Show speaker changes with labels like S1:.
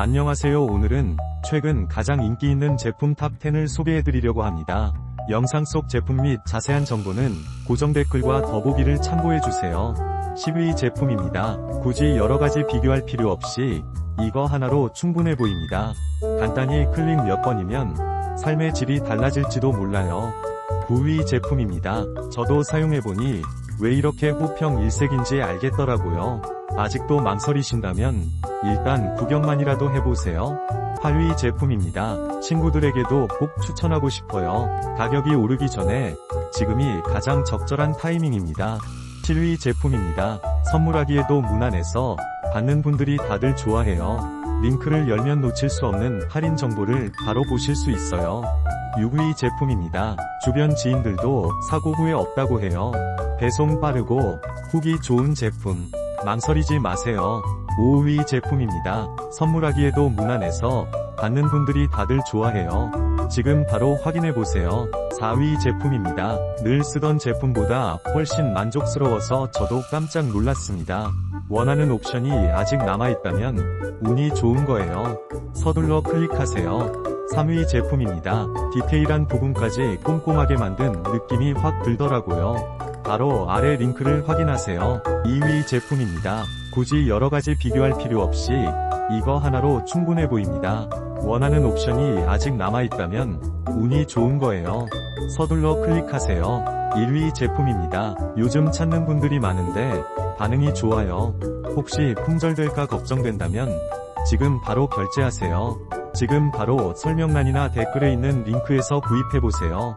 S1: 안녕하세요 오늘은 최근 가장 인기 있는 제품 탑10을 소개해드리려고 합니다. 영상 속 제품 및 자세한 정보는 고정 댓글과 더보기를 참고해주세요. 10위 제품입니다. 굳이 여러가지 비교할 필요 없이 이거 하나로 충분해 보입니다. 간단히 클릭 몇 번이면 삶의 질이 달라질지도 몰라요. 9위 제품입니다. 저도 사용해보니 왜 이렇게 호평 일색인지 알겠더라고요. 아직도 망설이신다면 일단 구경만이라도 해보세요. 8위 제품입니다. 친구들에게도 꼭 추천하고 싶어요. 가격이 오르기 전에 지금이 가장 적절한 타이밍입니다. 7위 제품입니다. 선물하기에도 무난해서 받는 분들이 다들 좋아해요. 링크를 열면 놓칠 수 없는 할인 정보를 바로 보실 수 있어요. 6위 제품입니다. 주변 지인들도 사고 후에 없다고 해요. 배송 빠르고 후기 좋은 제품. 망설이지 마세요. 5위 제품입니다. 선물하기에도 무난해서 받는 분들이 다들 좋아해요. 지금 바로 확인해보세요. 4위 제품입니다. 늘 쓰던 제품보다 훨씬 만족스러워서 저도 깜짝 놀랐습니다. 원하는 옵션이 아직 남아있다면 운이 좋은 거예요. 서둘러 클릭하세요. 3위 제품입니다. 디테일한 부분까지 꼼꼼하게 만든 느낌이 확 들더라고요. 바로 아래 링크를 확인하세요. 2위 제품입니다. 굳이 여러가지 비교할 필요 없이 이거 하나로 충분해 보입니다. 원하는 옵션이 아직 남아있다면 운이 좋은 거예요. 서둘러 클릭하세요. 1위 제품입니다. 요즘 찾는 분들이 많은데 반응이 좋아요. 혹시 품절될까 걱정된다면 지금 바로 결제하세요. 지금 바로 설명란이나 댓글에 있는 링크에서 구입해보세요.